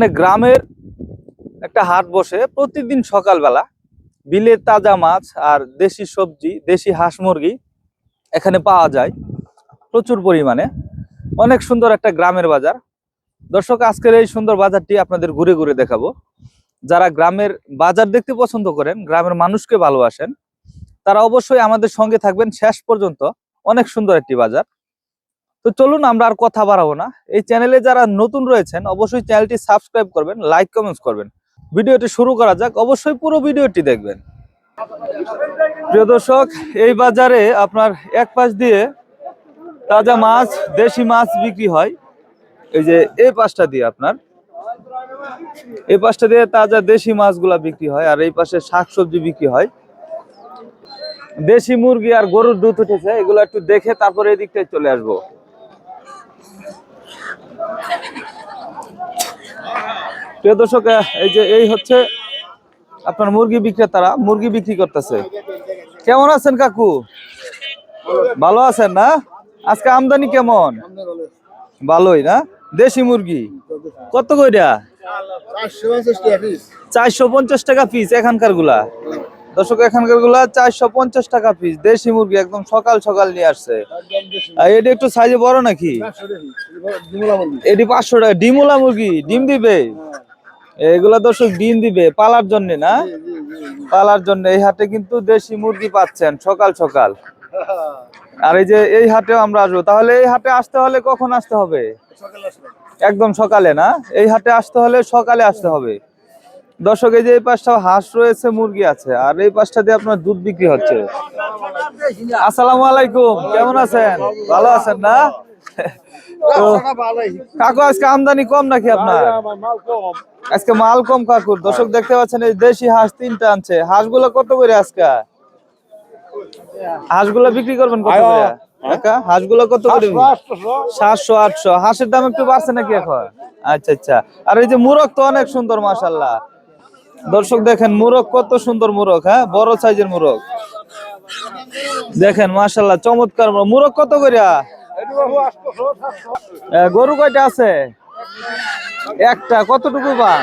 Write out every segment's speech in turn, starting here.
মানে গ্রামের একটা হাট বসে প্রতিদিন সকালবেলা বিলের তাজা মাছ আর দেশি সবজি, দেশি হাঁস মুরগি এখানে পাওয়া যায় প্রচুর পরিমাণে। অনেক সুন্দর একটা গ্রামের বাজার। দর্শক, আজকের এই সুন্দর বাজারটি আপনাদের ঘুরে ঘুরে দেখাবো। যারা গ্রামের বাজার দেখতে পছন্দ করেন, গ্রামের মানুষকে ভালোবাসেন, তারা অবশ্যই আমাদের সঙ্গে থাকবেন। শেষ পর্যন্ত অনেক সুন্দর একটি বাজার। তো চলুন আমরা আর কথা বাড়াবো না। এই চ্যানেলে যারা নতুন রয়েছেন, অবশ্যই চ্যানেলটি সাবস্ক্রাইব করবেন লাইক কমেন্টস করবেন। ভিডিওটি শুরু করা যাক, অবশ্যই পুরো ভিডিওটি দেখবেন। প্রিয় দর্শক, এই বাজারে আপনার এক পাশ দিয়ে তাজা মাছ, দেশি মাছ বিক্রি হয়। এই যে এই পাশটা দিয়ে আপনার এই পাশটা দিয়ে তাজা দেশি মাছগুলা বিক্রি হয় আর এই পাশে শাকসবজি বিক্রি হয়। দেশি মুরগি আর গরুর দুধ উঠেছে, এগুলো একটু দেখে তারপরে এই দিকটায় চলে আসব। প্রিয় দর্শক এই যে এই হচ্ছে আপনার মুরগি বিক্রেতারা মুরগি বিক্রি করতেছে। কেমন আছেন কাকু? ভালো আছেন না? আজকে আমদানি কেমন? ভালোই না? দেশি মুরগি? কত কইরা? চারশো পঞ্চাশ টাকা পিস এখানকারগুলা দর্শক এখানকারগুলা চারশো পঞ্চাশ টাকা পিস দেশি মুরগি একদম সকাল সকাল নিয়ে আসছে। এটা একটু সাইজে বড় নাকি? এটি পাঁচশো টাকা। ডিমুলা মুরগি, ডিম দিবে? এগুলা দর্শক ডিম দিবে, পালার জন্য না? পালার জন্য। এই হাটে কিন্তু দেশি মুরগি পাচ্ছেন সকাল সকাল। আর এই যে, এই হাটেও আমরা আসব। তাহলে এই হাটে আসতে হলে কখন আসতে হবে? একদম সকালে না? এই হাটে আসতে হলে সকালে আসতে হবে। দর্শক, এই যে এই পাশটা হাঁস রয়েছে, মুরগি আছে, আর এই পাশটা দিয়ে আপনার দুধ বিক্রি হচ্ছে। আলাইকুম, কেমন আছেন? ভালো আছেন না? কাকু, আজকে আমদানি কম নাকি আপনার? আজকে মাল কম কাকুর। দর্শক, দেখতে পাচ্ছেন, এই দেশি হাঁস তিনটা আনছে। হাঁসগুলো কত করে আজকে? হাঁসগুলো বিক্রি করবেন কত করে? কত করে সাতশো, আটশো। হাঁসের দাম একটু বাড়ছে নাকি এখন? আচ্ছা আচ্ছা। আর এই যে মুরগ তো অনেক সুন্দর মাশাল্লাহ দর্শক দেখেন, মুরগ কত সুন্দর মুরগ হ্যাঁ? বড় সাইজের মুরগ। দেখেন মাশাল্লাহ চমৎকার মুরগ। কত করিয়া গরু কয়টা আছে? একটা, কতটুকু পান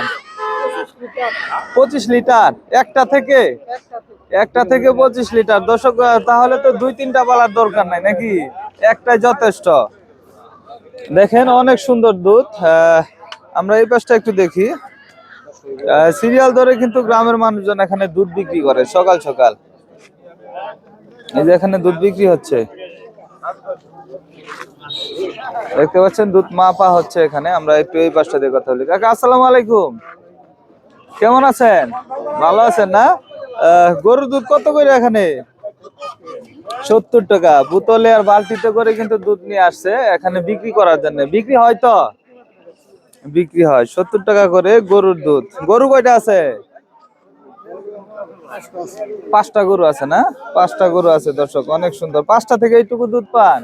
পঁচিশ লিটার। একটা থেকে? একটা থেকে পঁচিশ লিটার। দর্শক তাহলে তো দুই, তিনটা পালার দরকার নাই, নাকি? একটাই যথেষ্ট। দেখেন, অনেক সুন্দর দুধ। আমরা এই পাশটা একটু দেখি। সিরিয়াল ধরে কিন্তু গ্রামের মানুষজন এখানে দুধ বিক্রি করে, সকাল সকাল। এই যে এখানে দুধ বিক্রি হচ্ছে। দেখতে পাচ্ছেন, দুধ মাপা হচ্ছে এখানে। আমরা একটু এই পাশটা দিয়ে কথা বলি। কাকা, আসসালামু আলাইকুম। কেমন আছেন? ভালো আছেন না? গরুর দুধ কত করে এখানে? সত্তর টাকা। বোতলে আর বালতিতে করে কিন্তু দুধ নিয়ে আসছে, এখানে বিক্রি করার জন্য। বিক্রি হয় তো? বিক্রি হয়। সত্তর টাকা করে গরুর দুধ। গরু কয়টা আছে? পাঁচটা গরু আছে না? পাঁচটা গরু আছে দর্শক, অনেক সুন্দর। পাঁচটা থেকে এইটুকু দুধ পান?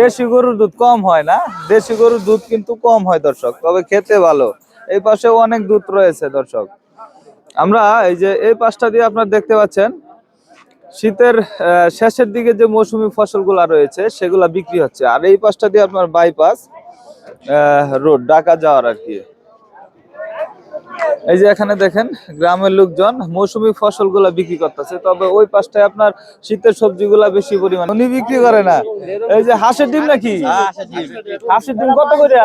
দেশি গরুর দুধ কম হয় না? দেশি গরুর দুধ কিন্তু কম হয় দর্শক, তবে খেতে ভালো। এই পাশে অনেক দুধ রয়েছে দর্শক। আমরা এই যে এই পাশটা দিয়ে আপনার দেখতে পাচ্ছেন, শীতের শেষের দিকে যে মৌসুমী ফসলগুলা রয়েছে, সেগুলা বিক্রি হচ্ছে। আর এই পাশটা দিয়ে আপনার বাইপাস রোড ঢাকা যাওয়ার আর কি। এই যে এখানে দেখেন গ্রামের লোকজন মৌসুমী ফসলগুলা বিক্রি করতেছে তবে ওই পাশটায় আপনার শীতের সবজিগুলা বেশি পরিমাণ। উনি বিক্রি করে না। এই যে হাঁসের ডিম নাকি? হাঁসের ডিম কত করে?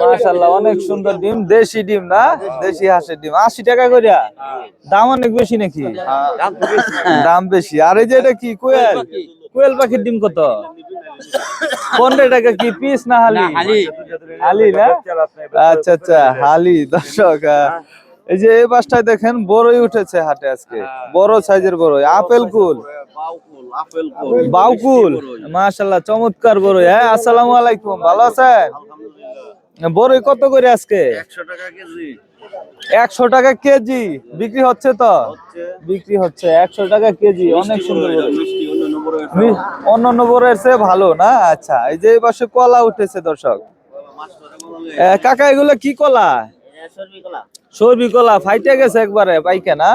মাশাল্লাহ অনেক সুন্দর ডিম দেশি ডিম না? দেশি হাঁসের ডিম। আশি টাকা করে? দাম অনেক বেশি নাকি? দাম বেশি। আর এই যে এটা কি কোয়েল? কোয়েল পাখির ডিম কত? পনেরো টাকা কি পিস না হালি? হালি। না? আচ্ছা আচ্ছা হালি দর্শক এই যে এই পাশটায় দেখেন বড়ই উঠেছে হাটে আজকে। বড় সাইজের বড়ই। আপেল কুল। বাউকুল মাশাল্লাহ চমৎকার বড়ই। হ্যাঁ আসসালামু আলাইকুম। ভালো আছেন? বড়ই কত করে আজকে? একশো টাকা কেজি। বিক্রি হচ্ছে তো? বিক্রি হচ্ছে। একশো টাকা কেজি। অনেক সুন্দর অন্যান্য বড়ের চেয়ে ভালো না? আচ্ছা এই যে পাশে কলা উঠেছে দর্শক। কাকা এগুলো কি কলা? সর্বি কলা। ফাইটে গেছে একবারে পাইকে না?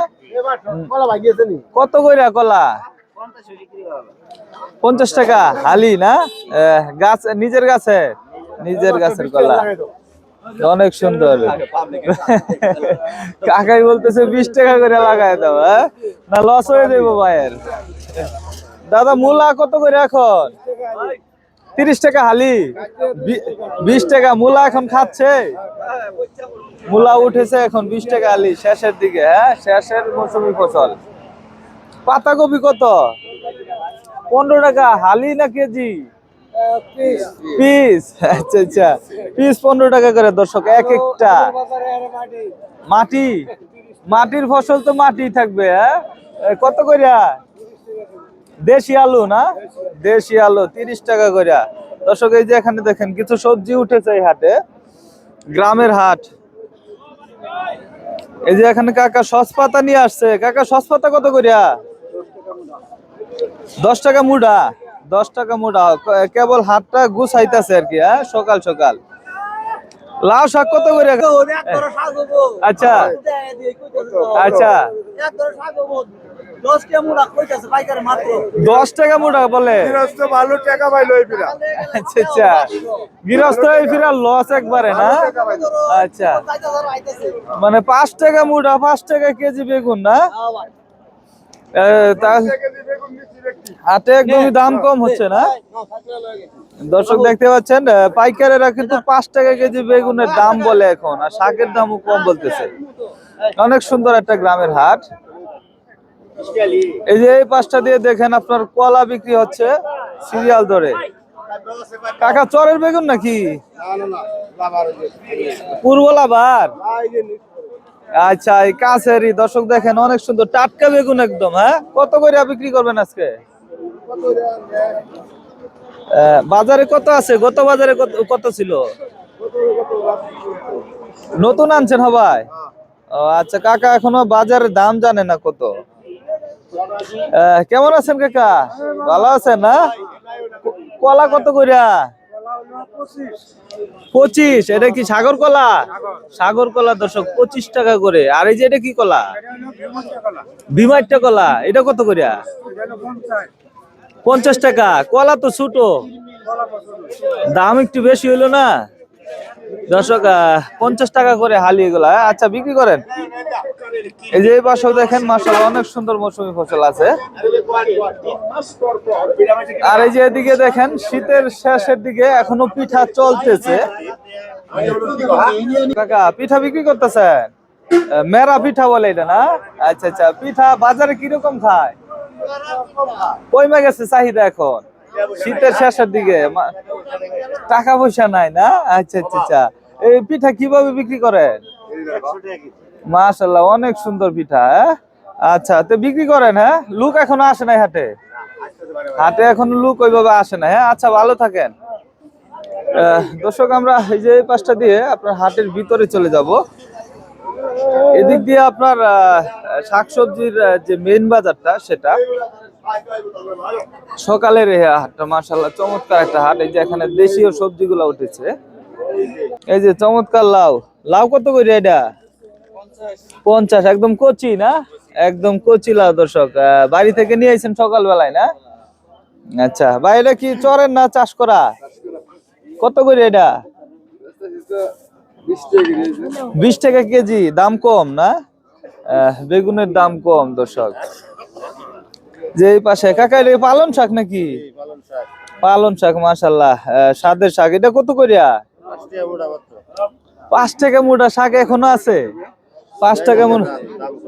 কত কইরা কলা? পঞ্চাশ টাকা হালি না? গাছ নিজের গাছে? নিজের গাছের কলা। অনেক সুন্দর। কাকাই বলতেছে বিশ টাকা করে লাগাই দাও হ্যাঁ? না লস হয়ে যাব ভাইয়ের। দাদা, মূলা কত করে এখন? তিরিশ টাকা হালি। বিশ টাকা, মূলা এখন খাচ্ছে? মূলা উঠেছে এখন বিশ টাকা হালি, শেষের দিকে হ্যাঁ? শেষের মৌসুমি ফসল। পাতাকপি কত? পনেরো টাকা, হালি না কেজি? পিস আচ্ছা আচ্ছা। পিস পনেরো টাকা করে, দর্শক, এক একটা। মাটি? মাটির ফসল তো মাটি থাকবে হ্যাঁ? কত কইরা? দেশি আলু না? দেশি আলু তিরিশ টাকা কইরা। দর্শক এই যে এখানে দেখেন কিছু সবজি উঠেছে এই হাটে। গ্রামের হাট। এই যে এখানে কাকা সসপাতা নিয়ে আসছে। কাকা সসপাতা কত করিয়া দশ টাকা মুড়া। দশ টাকা মুড়া। কেবল হাতটা গুছাইতেছে আর কি হ্যাঁ? সকাল সকাল। লাউ শাক কত করে আচ্ছা। আচ্ছা। দশ টাকা মুড়া বলে? ভালো টাকা আচ্ছা আচ্ছা। গৃহস্থ ফিরা লস একবারে না? আচ্ছা। মানে পাঁচ টাকা মুড়া পাঁচ টাকা কেজি বেগুন না? হাটে একদমই দাম কম হচ্ছে না? দর্শক দেখতে পাচ্ছেন পাইকারেরা কিন্তু পাঁচ টাকা কেজি বেগুনের দাম বলে এখন আর শাকের দামও কম বলতেছে। অনেক সুন্দর একটা গ্রামের হাট। এই যে এই পাঁচটা দিয়ে দেখেন আপনার কলা বিক্রি হচ্ছে সিরিয়াল ধরে। কাকা, চরের বেগুন নাকি? পূর্ব লাভার? আচ্ছা এই কাছেরই। দর্শক দেখেন, অনেক সুন্দর। টাটকা বেগুন একদম হ্যাঁ? কত করে বিক্রি করবেন আজকে? বাজারে কত আছে? গত বাজারে কত ছিল? নতুন আনছেন হবাই আচ্ছা কাকা, এখনও বাজারের দাম জানে না কত? কেমন আছেন কাকা? ভালো আছেন, না? কলা কত কইরা? পঁচিশ। এটা কি সাগর কলা? সাগর কলা, দর্শক, পঁচিশ টাকা করে। আর এই যে এটা কি কলা? বিমারটা কলা। এটা কত করিয়া পঞ্চাশ টাকা। কলা তো ছোট। দাম একটু বেশি হইল না? দর্শক পঞ্চাশ টাকা করে হালি এগুলা হ্যাঁ? আচ্ছা বিক্রি করেন? এই যে পাশেও দেখেন মাসাল অনেক সুন্দর মৌসুমী ফসল আছে। আর এই যে এদিকে দেখেন, শীতের শেষের দিকে এখনও পিঠা চলতেছে। কাকা, পিঠা বিক্রি করতেছেন? মেরা পিঠা বলে এটা না? আচ্ছা আচ্ছা পিঠা বাজারে কীরকম খায়? কইমা গেছে চাহিদা এখন? শীতের শেষের দিকে টাকা পয়সা নাই না? আচ্ছা আচ্ছা আচ্ছা। এই পিঠা কীভাবে বিক্রি করেন? মাশাল্লাহ অনেক সুন্দর পিঠা হ্যাঁ? আচ্ছা তো বিক্রি করেন হ্যাঁ? লুক এখনও আসে নাই হাটে? হাটে এখনও লুক ওইভাবে আসে না হ্যাঁ? আচ্ছা ভালো থাকেন। দর্শক, আমরা এই যে পাশটা দিয়ে আপনার হাটের ভিতরে চলে যাব। এদিক দিয়ে আপনার শাকসবজির যে মেইন বাজারটা, সেটা সকালের হাটটা মাশাল্লাহ চমৎকার একটা হাট। এই যে এখানে দেশীয় সবজিগুলো উঠেছে। এই যে চমৎকার লাউ। লাউ কত করে এটা? পঞ্চাশ, একদম কচি না? একদম কচি লাউ, দর্শক। বাড়ি থেকে নিয়ে আইছেন সকালবেলায় না? আচ্ছা ভাই, এটা কি চরের না চাষ করা? কত করে এটা? বিশ টাকা কেজি, দাম কম না? বেগুনের দাম কম, দর্শক। যে এই পাশে। কাকা এটা পালন শাক নাকি? পালন শাক। মাশাল্লাহ আহ, স্বাদের শাক এটা কত করিয়া পাঁচ টাকা মোটা শাক এখনও আছে? পাঁচ টাকা মোটা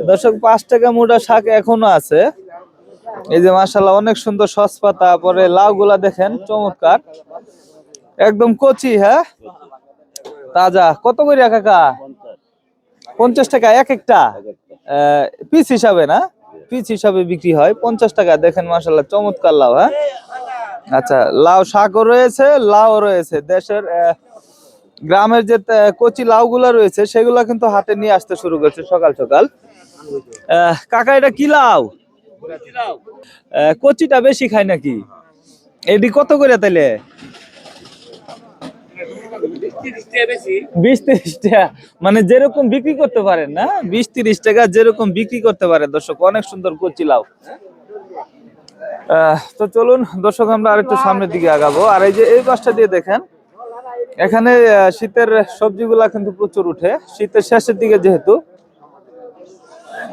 দর্শক পাঁচ টাকা মোটা শাক এখনও আছে। এই যে মাশাল্লাহ অনেক সুন্দর সসপা তারপরে লাউ গুলা দেখেন চমৎকার। একদম কচি হ্যাঁ? তাজা। কত করিয়া কাকা? পঞ্চাশ। টাকা এক একটা? পিস হিসাবে না? পিস হিসাবে বিক্রি হয়। পঞ্চাশ টাকা, দেখেন মাশাল্লাহ চমৎকার লাউ হ্যাঁ? আচ্ছা লাউ শাকও রয়েছে লাউ রয়েছে। দেশের গ্রামের যে কচি লাউগুলা রয়েছে, সেগুলা কিন্তু হাতে নিয়ে আসতে শুরু করছে সকাল সকাল। কাকা, এটা কি লাউ? কচিটা বেশি খায় নাকি? এটি কত করে তাইলে? বিশ। তিরিশ টাকা মানে যেরকম বিক্রি করতে পারেন না? বিশ তিরিশ টাকা যেরকম বিক্রি করতে পারে দর্শক অনেক সুন্দর কচি লাউ। তো চলুন দর্শক আমরা আরেকটু সামনের দিকে আগাবো। আর এই যে এই পাশটা দিয়ে দেখেন এখানে শীতের সবজিগুলা কিন্তু প্রচুর উঠে। শীতের শেষের দিকে যেহেতু।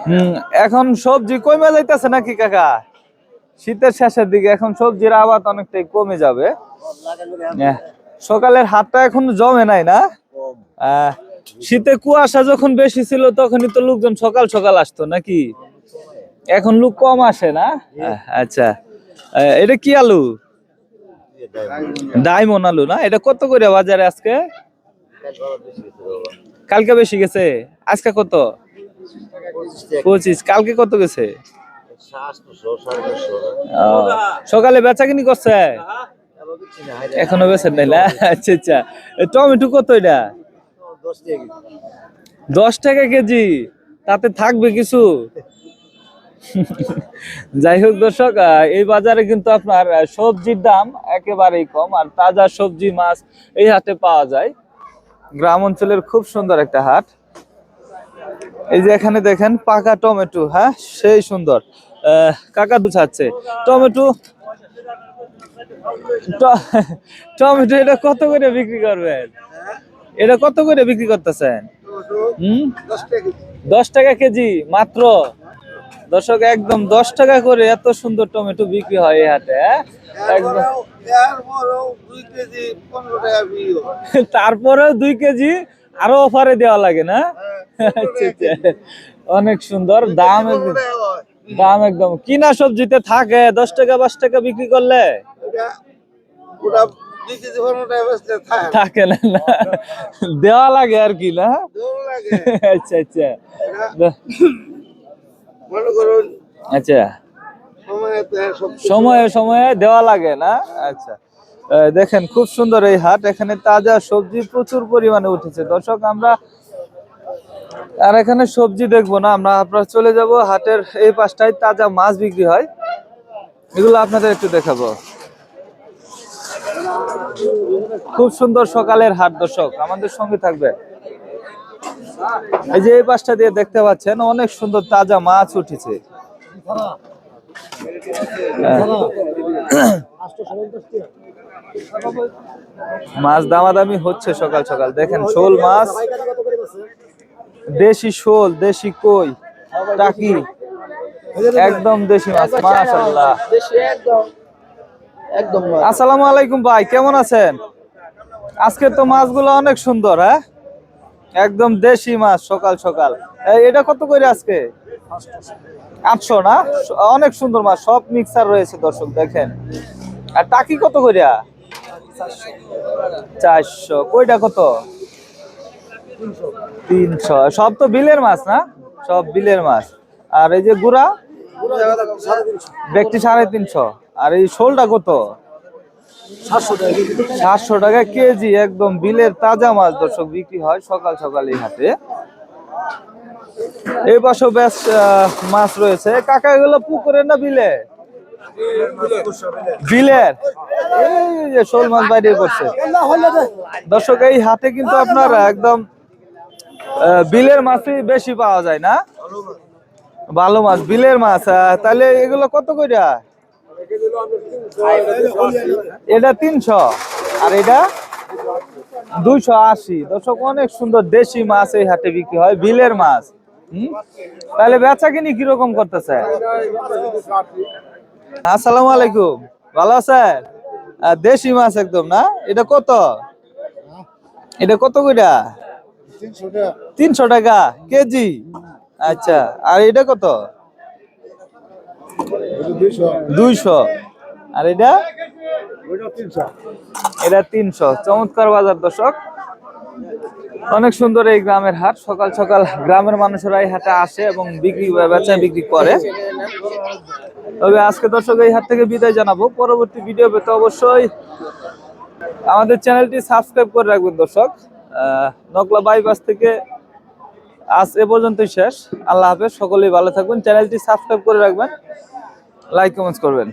হম এখন সবজি কমে যাইতেছে নাকি কাকা? শীতের শেষের দিকে এখন সবজির আবাদ অনেকটাই কমে যাবে। আহ, সকালের হাতটা এখন জমে নাই না? শীতে কুয়াশা যখন বেশি ছিল তখনই তো লোকজন সকাল সকাল আসতো নাকি? এখন লোক কম আসে না? আচ্ছা। এটা কি আলু? ডায়মন্ড আলু না? এটা কত করে বাজারে আজকে? কালকে বেশি গেছে? আজকে কত? পঁচিশ। কালকে কত গেছে? সকালে বেচা কিনি করছে? এখনও বেচেন নাই না? আচ্ছা আচ্ছা। টমেটো কত এটা? দশ টাকা কেজি। তাতে থাকবে কিছু? যাই হোক দর্শক এই বাজারে কিন্তু আপনার সবজির দাম একেবারেই কম আর তাজা সবজি, মাছ এই হাটে পাওয়া যায়। গ্রাম অঞ্চলের খুব সুন্দর একটা হাট। এই যে এখানে দেখেন পাকা টমেটো হ্যাঁ? সেই সুন্দর। কাকা বুঝাচ্ছে টমেটো টমেটো এটা কত করে বিক্রি করবেন? এটা কত করে বিক্রি করতেছেন? হুম? দশ টাকা কেজি মাত্র? দর্শক একদম দশ টাকা করে এত সুন্দর টমেটো বিক্রি হয় এই হাটে হ্যাঁ? তারপরেও দুই কেজি আরও অফারে দেওয়া লাগে না? আচ্ছা, আচ্ছা। অনেক সুন্দর দাম দাম একদম। কিনা সবজিতে থাকে দশ টাকা পাঁচ টাকা বিক্রি করলে? থাকে। না দেওয়া লাগে আর কি না? আচ্ছা আচ্ছা। আচ্ছা। সময়ে সময়ে দেওয়া লাগে না? আচ্ছা। দেখেন খুব সুন্দর এই হাট। এখানে তাজা সবজি প্রচুর পরিমাণে উঠেছে। দর্শক আমরা আর এখানে সবজি দেখব না, আমরা আপনার চলে যাব হাটের এই পাশটায় তাজা মাছ বিক্রি হয়। এগুলো আপনাদের একটু দেখাবো। খুব সুন্দর সকালের হাট দর্শক, আমাদের সঙ্গে থাকবে। এই যে এই পাশটা দিয়ে দেখতে পাচ্ছেন, অনেক সুন্দর তাজা মাছ উঠেছে। মাছ দামাদামি হচ্ছে সকাল সকাল, দেখেন শোল মাছ। দেশি শোল, দেশি কই, টাকি। একদম দেশি মাছ, মাশাআল্লাহ। একদম আসসালামু আলাইকুম ভাই, কেমন আছেন? আজকে তো মাছগুলো অনেক সুন্দর হ্যাঁ? একদম দেশি মাছ, সকাল সকাল। এটা কত করে আজকে? আটশো না? অনেক সুন্দর মাছ, সব মিক্সার রয়েছে দর্শক, দেখেন। আর টাকি কত করে চারশো। কইটা কত? তিনশো। সব তো বিলের মাছ না? সব বিলের মাছ। আর এই যে গুড়া? ব্যক্তি সাড়ে তিনশো। আর এই শোলটা কত? সাতশো টাকা কেজি। একদম বিলের তাজা মাছ দর্শক বিক্রি হয় সকাল সকাল এই হাটে। এই বেশ মাছ রয়েছে। কাকা এগুলো পুকুরের না বিলে? বিলের। এই যে শোল মাছ বাইরে করছে। দর্শক এই হাটে কিন্তু আপনার একদম বিলের মাছই বেশি পাওয়া যায় না? ভালো মাছ, বিলের মাছ। তাহলে এগুলো কত কইরা? এটা তিনশো। আর এটা? দুইশো আশি। দর্শক, অনেক সুন্দর দেশি মাছ এই হাটে বিক্রি হয়, বিলের মাছ। হম? তাহলে বেচা কিনি কীরকম করতেছে? আসসালামু আলাইকুম। ভালো আছেন? দেশি মাছ একদম না? এটা কত? এটা কত কইরা? তিনশো টাকা। কেজি? আচ্ছা আর এটা কত? দুইশো। আর এটা? এটা তিনশো। চমৎকার বাজার দর্শক। অনেক সুন্দর এই গ্রামের হাট। সকাল সকাল গ্রামের মানুষেরা এই হাটে আসে এবং বিক্রি বেচা বিক্রি করে। তবে আজকে দর্শক এই হাট থেকে বিদায় জানাব। পরবর্তী ভিডিও পেতে অবশ্যই আমাদের চ্যানেলটি সাবস্ক্রাইব করে রাখবেন দর্শক। নকলা বাইপাস থেকে আজ এ পর্যন্তই শেষ। আল্লাহ হাফেজ, সকলেই ভালো থাকবেন। চ্যানেলটি সাবস্ক্রাইব করে রাখবেন। লাইক কমেন্টস করবেন।